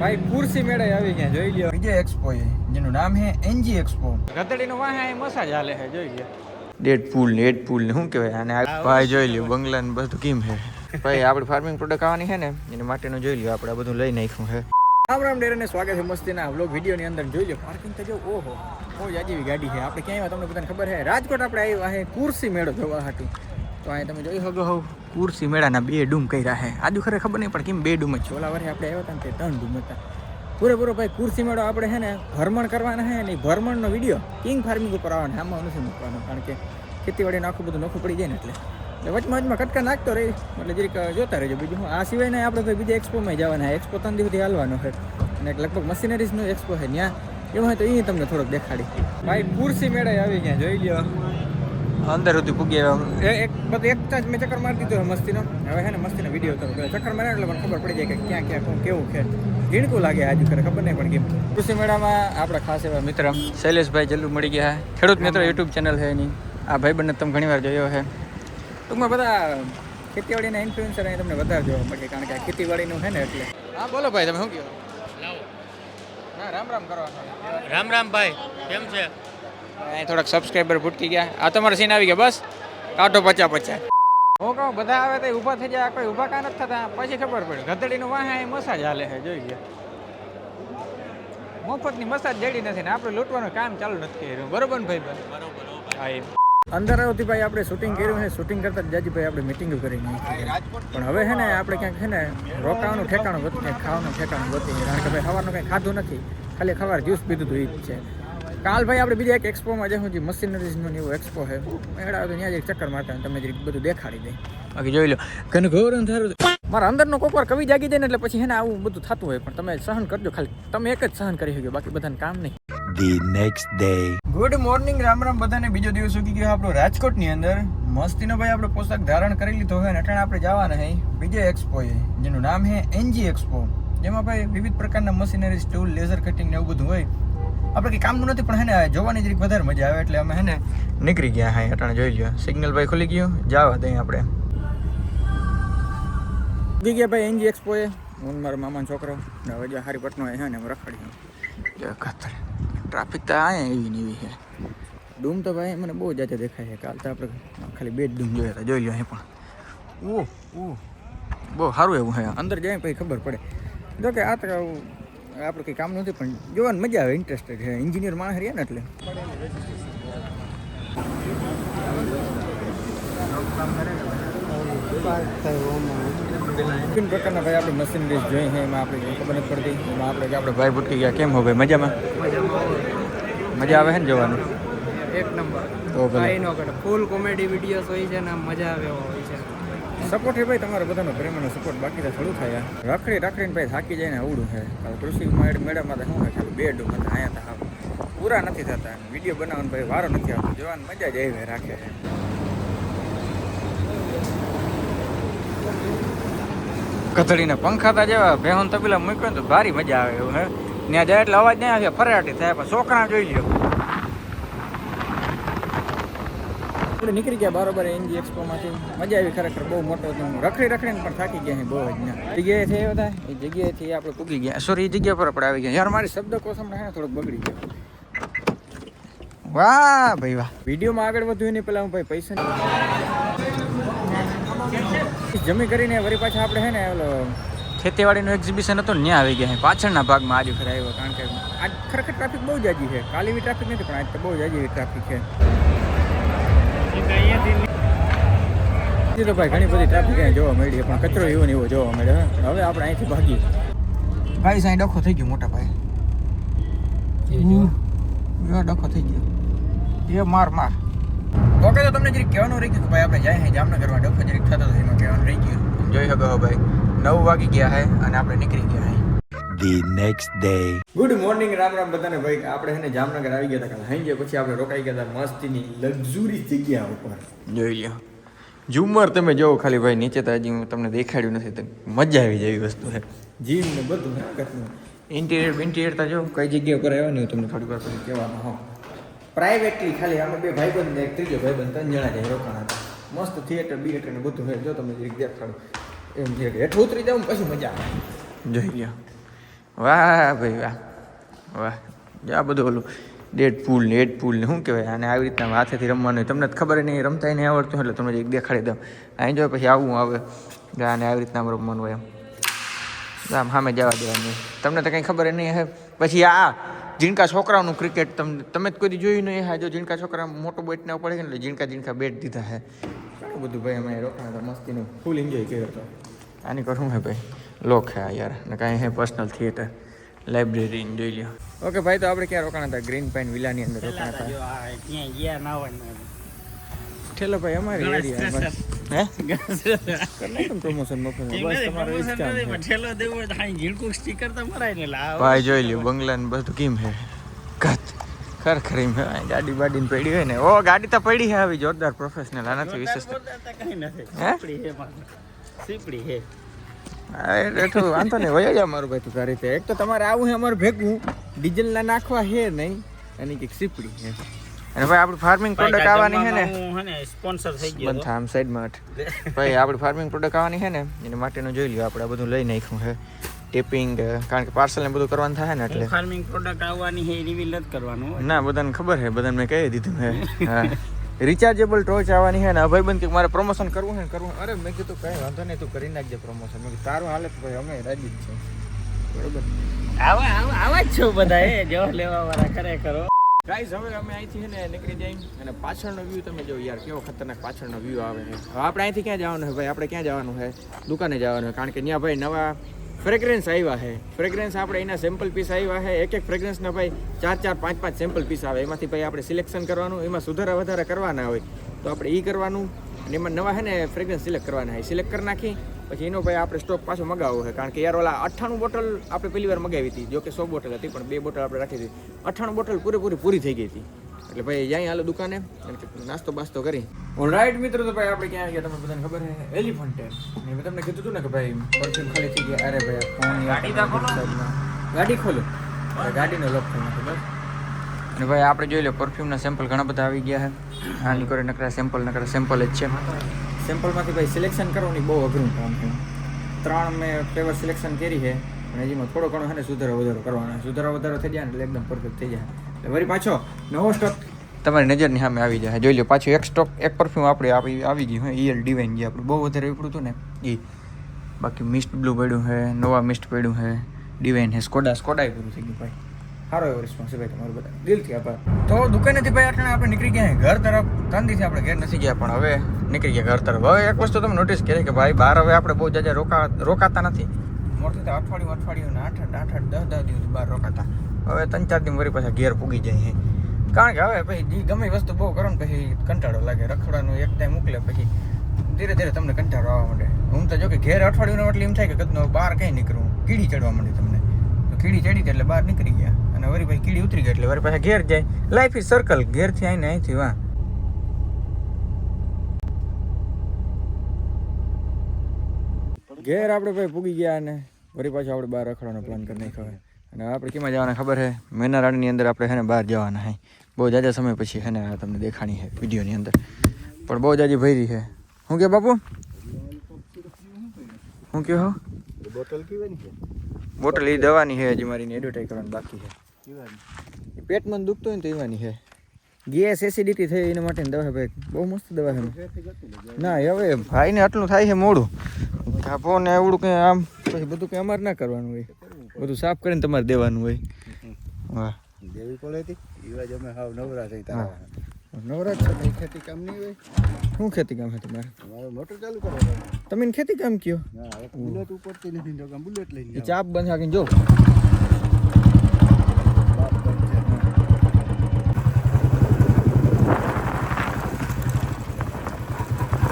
ભાઈ કુર્સી મેળે આવી ગયા જોઈ લ્યો. વિજય એક્સપો એ જેનું નામ છે એનજી એક્સપો ગધડીનો વાહ એ મસાજ હાલે છે જોઈ લ્યો. ડેડ પૂલ એડ પૂલ ને શું કહેવાય અને ભાઈ જોઈ લ્યો બંગલા ને બધું કેમ છે ભાઈ આપણે ફાર્મિંગ પ્રોડક્ટ આવવાની છે ને એના માટેનું જોઈ લ્યો આપણે બધું લઈ નાખ્યું છે રામ રામ ડેરાને સ્વાગત છે મસ્તીના વ્લોગ વિડીયોની અંદર જોઈ લો પાર્કિંગ તો જો ઓહો બહુ જાજી ગાડી છે આપણે ક્યાંય આવ્યા તમને બધાને ખબર છે રાજકોટ આપણે આવ્યા છે કુર્સી મેળો જોવા હાટું. તો અહીં તમે જોઈ શકો હોવ કુર્સી મેળાના બે ડૂમ કર્યા છે. આજુ ખરે ખબર નહીં, પણ કેમ બે ડૂમ જ ઓલા વર્ષે આપણે આવ્યા હતા ને તે ત્રણ ડૂમ હતા. પૂરેપૂરો ભાઈ કુર્સી મેળો આપણે છે ને ભ્રમણ કરવાના છે ને ભ્રમણનો વીડિયો કિંગ ફાર્મિંગ ઉપર આવવાનો આમાં નથી મૂકવાનો, કારણ કે ખેતીવાડીનું આખું બધું નોખું પડી જાય ને એટલે. એટલે વચમાં વચમાં કટકા નાખતો રહી, એટલે જરીક જોતા રહેજો બીજું આ સિવાય ને આપણે ભાઈ બીજા એક્સપોમાં જવાના એક્સપો ત્રણ દિવસથી હાલવાનો છે. અને લગભગ મશીનરીઝનો એક્સપો છે ત્યાં. એવું હોય તો એ તમને થોડોક દેખાડી. ભાઈ કુર્સી મેળા આવી ગયા, જોઈ લ્યો. અંદર સુધી પૂગી આવ્યા એ- એક બધું એક જ મેં ચક્કર મારી દીધો મસ્તીનો. હવે છે ને મસ્તીનો વીડિયો હતો ચક્કર મારે એટલે મને ખબર પડી જાય કે ક્યાં ક્યાં કોણ કેવું છે. ઝીણકું લાગે આજ કરે ખબર નહીં પણ કેમ. કૃષિ મેળામાં આપણા ખાસ એવા મિત્ર શૈલેષભાઈ જલ્લુ મળી ગયા ખેડૂત મિત્ર યુટ્યુબ ચેનલ છે એની. આ ભાઈબંધને તમે ઘણીવાર જોયો છે. ટૂંકમાં બધા ખેતીવાડીના ઇન્ફ્લુએન્સર અહીં તમને વધારે જોવા મળે કારણ કે આ ખેતીવાડીનું છે ને એટલે. હા બોલો ભાઈ તમે શું કહો? હા રામ રામ કરો. રામ રામ ભાઈ કેમ છે? અહીં થોડાક સબસ્ક્રાઈબર ભૂટકી ગયા. આ તમારો સીન આવી ગયા, બસ? કાંટો પચા પચા હું કહું, બધા આવે તો ઊભા થઈ જાય કોઈ ઊભા કાં થતા. પછી ખબર પડે, ગધડીનું વાહ મસાજ હાલે છે, જોઈ ગયા મફતની મસાજ જડી નથી ને, આપણે લૂંટવાનું કામ ચાલુ નથી કર્યું. બરોબર ને ભાઈ એમ. અંદર આવતી ભાઈ આપણે શૂટિંગ કર્યું છે. શૂટિંગ કરતા જાજીભાઈ જાજી આપણે મિટિંગ કરી પણ હવે છે ને આપણે ક્યાંક છે ને રોકાવાનું ઠેકાણું ગોતી ખાવાનું ઠેકાણું ગોતી કારણ કે ભાઈ ખાવાનું કંઈ ખાધું નથી. ખાલી ખવાર જ્યુસ પીધું હતું છે. કાલ ભાઈ આપણે બીજા એક એક્સપોમાં જઈશું જે મશીનરીઝનું એવું એક્સપો છે. એડા તો ત્યાં જ એક ચક્કર મારતા હોય તમે જરીક બધું દેખાડી દે. બાકી જોઈ લો ઘણું ગૌરવ અંધારું મારા અંદરનો કોકવાર કવિ જાગી જાય ને એટલે પછી એને ને આવું બધું થતું હોય પણ તમે સહન કરજો ખાલી. તમે એક જ સહન કરી શકો બાકી બધાને કામ નહીં. The next day good morning Ram Ram બધાને. બીજો દિવસ ઉગી ગયો આપણો રાજકોટની અંદર. મસ્તીનો ભાઈ આપણે પોશાક ધારણ કરી લીધો હોય અને અટાણે આપણે જવાના હે વિજય એક્સપો એ જેનું નામ છે એનજી એક્સપો જેમાં ભાઈ વિવિધ પ્રકારના મશીનરી સ્ટૂલ લેઝર કટિંગ ને એવું બધું હોય. આપણે કંઈ કામનું નથી પણ હે ને જોવાની જરીક વધારે મજા આવે એટલે અમે હે ને નીકળી ગયા હા અટાણે જોઈ લ્યો. સિગ્નલ ભાઈ ખુલી ગયું? જવા દઈએ આપણે. ઉગી ગયા ભાઈ એનજી એક્સપો એ. હું ને મારા મામાનો છોકરો. ને હવે જો હારી પટનો છે ને અમે રખડી જો કતર ટ્રાફિક તો અહીંયા એવી ને એવી છે. ડૂમ તો ભાઈ મને બહુ જાતે દેખાય છે. કાલ તો આપણે ખાલી બે જ ડૂમ જોયા હતા. જોઈ લ્યો અહીં પણ. ઓહ ઓહ બહુ સારું એવું છે. અંદર જાય પછી ખબર પડે. જો કે આ તો આપણે કંઈ કામ નથી પણ જોવાની મજા આવે ઇન્ટરેસ્ટેડ છે. એન્જિનિયર માણસ રહ્યા ને એટલે. વિભિન્ન પ્રકારના ભાઈ આપણે મશીનરીઝ જોઈ છે એમાં આપણે ખબર નથી પડતી. એમાં આપણે આપણે ભાઈ ભૂટકી ગયા કેમ હો ભાઈ? મજામાં? મજા આવે છે ને જોવાની? એક નંબર. તો ભાઈ ફૂલ કોમેડી વિડીયોઝ હોય છે ને મજા આવે હોય છે. સપોર્ટ ભાઈ તમારો બધાનો પ્રેમનો સપોર્ટ બાકી તો થોડું થાય રાખડી રાખડીને ભાઈ થાકી જાય ને અવડું છે. કાલ કૃષિ મેળામાં તો શું હોય, ખાલી બે ડૂમ હતા અહીંયા તો પૂરા નથી થતા. વીડિયો બનાવવાનો ભાઈ વારો નથી આવતો. જોવાની મજા જ આવી રાખે છે. પંખા તા જેવા ભેહન તબીલા મૂક્યો ને તો ભારી મજા આવે એવું, હે? ત્યાં જાય એટલે અવાજ નહીં આવે, ફરાટી થાય, પણ છોકરા જોઈ લ્યો. આપણે નીકળી ગયા બરોબર એનજી એક્સપોમાંથી મજા આવી ખરેખર, બહુ મોટો હતો રખડી રખડીને પણ થાકી ગયા બહુ જ ના જગ્યાએથી આવ્યા હતા એ જગ્યાએથી આપણે પૂગી ગયા. સોરી એ જગ્યા પર આપણે આવી ગયા. યાર, મારી શબ્દકોશ કોસમ ને, થોડોક બગડી ગયો. વાહ, ભાઈ વાહ. વિડીયોમાં આગળ વધ્યું એની પહેલાં હું ભાઈ પૈસા જમી કરીને વળી પાછા આપણે છે ને, ઓલો ખેતીવાડીનું એક્ઝિબિશન હતું ત્યાં આવી ગયા પાછળના ભાગમાં આજે ખરે આવ્યો, કારણ કે આજ ખરેખર ટ્રાફિક બહુ જાજી છે. કાલ ટ્રાફિક નથી, પણ આજ તો બહુ એવી ટ્રાફિક છે. તો ભાઈ ઘણી બધી ટ્રાફિક અહીંયા જોવા મળી પણ કચરો એવો ને એવો જોવા મળ્યો હવે આપણે અહીંથી ભાગીએ. ભાઈ સાંઈ ડખો થઈ ગયો મોટા ભાઈ. એ ડખો થઈ ગયો. એ માર માર. ઓકે તો તમને જરીક કહેવાનું રહી ગયું કે ભાઈ આપણે જાય જામનગરમાં ડખો જરીક થતો હતો એમાં કહેવાનું રહી ગયું. જોઈ શકો ભાઈ નવ વાગી ગયા હે અને આપણે નીકળી ગયા હે. The next day. Good morning Ram Ram બધાને. ભાઈ આપણે હેને ને જામનગર આવી ગયા હતા કાલે હાઈ ગયા પછી આપણે રોકાઈ ગયા હતા મસ્તીની લક્ઝુરી જગ્યા ઉપર. જોઈ લ્યો. ઝુમર તમે જોવો ખાલી ભાઈ નીચે તો હજી હું તમને દેખાડ્યું નથી તો મજા આવી જાય એવી વસ્તુ છે. જીમ ને બધું હરકતનું ઇન્ટિરિયર ઇન્ટિરિયર તો જો કઈ જગ્યા ઉપર આવ્યો ને હું તમને થોડી વાર પછી કહેવાનું હો. પ્રાઇવેટલી ખાલી અમે બે ભાઈબંધ એક ત્રીજો ભાઈબંધ ત્રણ જણા જાય રોકાણ હતા. મસ્ત થિયેટર બિયેટર ને બધું હોય જો તમે જરીક દેખાડો. એમ છે કે હેઠું ઉતરી જાવ પછી મજા આવે. જોઈ ગયા વાહ ભાઈ વાહ વાહ. આ બધું ઓલું ડેડ પુલ ને એડ પુલ ને શું કહેવાય? અને આવી રીતના હાથેથી રમવાનું હોય. તમને તો ખબર નહીં રમતા નહીં આવડતું એટલે તમને એક દેખાડી દઉં. અહીં જોઈએ પછી આવું આવે અને આવી રીતના રમવાનું હોય એમ. આમ સામે જવા દેવાનું. તમને તો કંઈ ખબર નહીં હે. પછી આ જીણકા છોકરાઓનું ક્રિકેટ તમને તમે જ કોઈ જોયું નહીં હા? જો જીણકા છોકરા મોટો બેટ ને પડે ને એટલે જીણકા જીણકા બેટ દીધા હે. ઘણું બધું ભાઈ અમે રોકાણ હતા મસ્તીનું. ફૂલ એન્જોય કર્યો હતો આની કરું શું હે ભાઈ. લોક હે યાર. ને કાંઈ હે પર્સનલ થિયેટર લાઇબ્રેરી જોઈ લ્યો. ઓકે ભાઈ તો આપણે ક્યાં રોકાણા હતા? ગ્રીન પાઇન વિલાની અંદર રોકાણા હતા. ત્યાં ગયા ના હોય ઠેલો ભાઈ અમારી એરિયા હે? પ્રમોશન ભાઈ જોઈ લ્યો બંગલા ને બધું કેમ હે? કત ખરેખર એમ ગાડી બાડી ને પડી હોય ને. ઓ ગાડી તો પડી હે આવી જોરદાર પ્રોફેશનલ આનાથી વિશેષ તો- કઈ નથી. હે? સીપડી હે સીપડી હે. હા, વાંધો નહીં વયો જા મારું ભાઈ તું તારી રીતે એક તો તમારે આવું હે અમારું ભેગું. ડીઝલ ના નાખવા હે નહીં અને કંઈક સીપડી હે અને ભાઈ આપણું ફાર્મિંગ પ્રોડક્ટ આવવાની છે ને? હું સ્પોન્સર થઈ ગયો બંધ આમ સાઈડમાં ભાઈ આપણી ફાર્મિંગ પ્રોડક્ટ આવવાની છે ને એના માટેનું જોઈ લ્યો આપણે બધું લઈ નાખ્યું છે. ટેપિંગ કારણ કે પાર્સલ ને બધું કરવાનું થાય ને એટલે. ફાર્મિંગ પ્રોડક્ટ આવવાની છે રિવીલ નથી કરવાનું ના બધાને ખબર છે બધાને મેં કહી દીધું હે હા. રિચાર્જેબલ ટોચ આવવાની છે ને અભયબંધ કે મારે પ્રમોશન કરવું છે ને કરવું અરે મેં કીધું કઈ વાંધો નહીં તું કરી નાખજે પ્રમોશન મેં તારું હાલે હાલત ભાઈ અમે રાજી જ છે બરોબર? આવા આવા આવા જ છો બધા એ જો લેવા વાળા ખરેખર. ગાઈઝ હવે અમે અહીંથી છે ને નીકળી જઈએ. અને પાછળનો વ્યૂ તમે જો યાર કેવો ખતરનાક પાછળનો વ્યૂ આવે છે. હવે આપણે અહીંથી ક્યાં જવાનું છે ભાઈ? આપણે ક્યાં જવાનું છે? દુકાને જવાનું છે. કારણ કે ત્યાં ભાઈ નવા ફ્રેગ્રન્સ આવ્યા છે ફ્રેગ્રન્સ આપણે એના સેમ્પલ પીસ આવ્યા છે એક એક ફ્રેગ્રન્સના ભાઈ ચાર ચાર પાંચ પાંચ સેમ્પલ પીસ આવે. એમાંથી ભાઈ આપણે સિલેક્શન કરવાનું, એમાં સુધારા વધારા કરવાના હોય. તો આપણે એ કરવાનું અને એમાં નવા છે ને ફ્રેગ્રન્સ સિલેક્ટ કરવાના હોય સિલેક્ટ કરી નાખી, પછી એનો ભાઈ આપણે સ્ટોક પાછો મગાવવો છે કારણ કે યાર ઓલા અઠ્ઠાણું બોટલ આપણે પહેલી વાર મગાવી હતી. જો કે સો બોટલ હતી, પણ બે બોટલ આપણે રાખી હતી અઠ્ઠાણું બોટલ પૂરેપૂરી પૂરી થઈ ગઈ હતી. એટલે ભાઈ જાય હાલો દુકાને. નાસ્તો બાસ્તો કરી. રાઈટ મિત્રો તો ભાઈ આપણે ક્યાં ગયા? તમને બધાને ખબર છે એલિફન્ટ ને મેં તમને કીધું હતું ને કે ભાઈ પરફ્યુમ ખાલી થઈ ગયા. અરે ભાઈ ફોન ગાડી તો ખોલો. ગાડી ખોલો. ગાડીનો લોક ખોલો ખબર? અને ભાઈ આપણે જોઈ લો પરફ્યુમના સેમ્પલ ઘણા બધા આવી ગયા છે. આ નીકળે નકરા સેમ્પલ નકરા સેમ્પલ જ છે. સેમ્પલમાંથી ભાઈ સિલેક્શન કરવાની બહુ અઘરું કામ છે. ત્રણ મેં ફ્લેવર સિલેક્શન કરી છે. અને હજીમાં થોડો ઘણો છે ને સુધારો વધારો કરવાનો. સુધારો વધારો થઈ જાય ને એટલે એકદમ પરફેક્ટ થઈ જાય વળી પાછો નવો સ્ટોક તમારી નજરની સામે આવી જાય. જોઈ લો, પાછું એક સ્ટોક એક પરફ્યુમ આપણે આવી ગયું હોય ઈયર ડિવાઇન જે આપણું બહુ વધારે ઉપડું હતું ને, એ. બાકી મિસ્ટ બ્લુ પડ્યું છે, નવા મિસ્ટ પડ્યું છે ડિવાઇન છે સ્કોડા સ્કોડા પૂરું થઈ ગયું ભાઈ. સારો એવો રિસ્પોન્સ છે ભાઈ તમારો બધા. દિલથી આભાર. તો દુકાનેથી ભાઈ આટલા આપણે નીકળી ગયા. ઘર તરફ. ત્રણ દિવસે આપણે ઘેર નથી ગયા, પણ હવે નીકળી ગયા ઘર તરફ. હવે એક વસ્તુ તમે નોટિસ કરી કે ભાઈ બહાર હવે આપણે બહુ જાજા રોકા, રોકાતા નથી. મોટી તો અઠવાડિયું અઠવાડિયું આઠ આઠ, દસ દસ દિવસ બહાર રોકાતા. હવે ત્રણ ચાર દિવસ વળી પાછા ઘેર પૂગી જાય કારણ કે હવે પછી જે ગમે વસ્તુ બહુ કરો ને પછી કંટાળો લાગે. રખડવાનું એક ટાઈમ મોકલે પછી ધીરે ધીરે તમને કંટાળો આવવા માંડે. હું તો જો કે ઘેર અઠવાડિયું એટલે એમ થાય કે કદનો બહાર કંઈ નીકળું. કીડી ચડવા માંડી તમને. તો કીડી ચડી ગઈ એટલે બહાર નીકળી ગયા. અને વળી પછી કીડી ઉતરી ગઈ એટલે વળી પાછા ઘેર જાય. લાઈફ ઇઝ સર્કલ ઘેરથી આવીને અહીંથી વાહ. ઘેર આપણે ભાઈ પૂગી ગયા અને વળી પાછું આપણે બહાર રખડવાનો પ્લાન કરી નાખ્યો અને આપણે કેમાં જવાના ખબર છે મેનારાણીની અંદર આપણે હેને બહાર જવાના હે. બહુ જાજા સમય પછી હેને આ તમને દેખાણી છે વિડીયોની અંદર. પણ બહુ જાજી ભરી છે શું કે બાપુ? શું કહો હો? બોટલ પીવાની છે? બોટલ એ દવાની છે હજી મારીને એડવર્ટાઈઝ કરવાની બાકી છે પેટમાં દુખતું હોય ને તો એવાની છે ગેસ એસિડિટી થઈ એના માટેની દવા ભાઈ. બહુ મસ્ત દવા છે ના હવે ભાઈને આટલું થાય છે મોડું. કાપો ને એવડું કંઈ આમ પછી બધું કંઈ અમારે ના કરવાનું હોય. બધું સાફ કરીને તમારે દેવાનું હોય. વાહ. દેવી પડે હતી? એવા જ અમે હાવ નવરા થઈ. તારા. નવરા છે કઈ ખેતી કામ નહીં હોય. શું ખેતી કામ છે તમારે? તમારે મોટર ચાલુ કરો તમે ખેતી કામ કયો? બુલેટ ઉપરથી નથી તો બુલેટ લઈને. ચાપ બંધ રાખીને જો.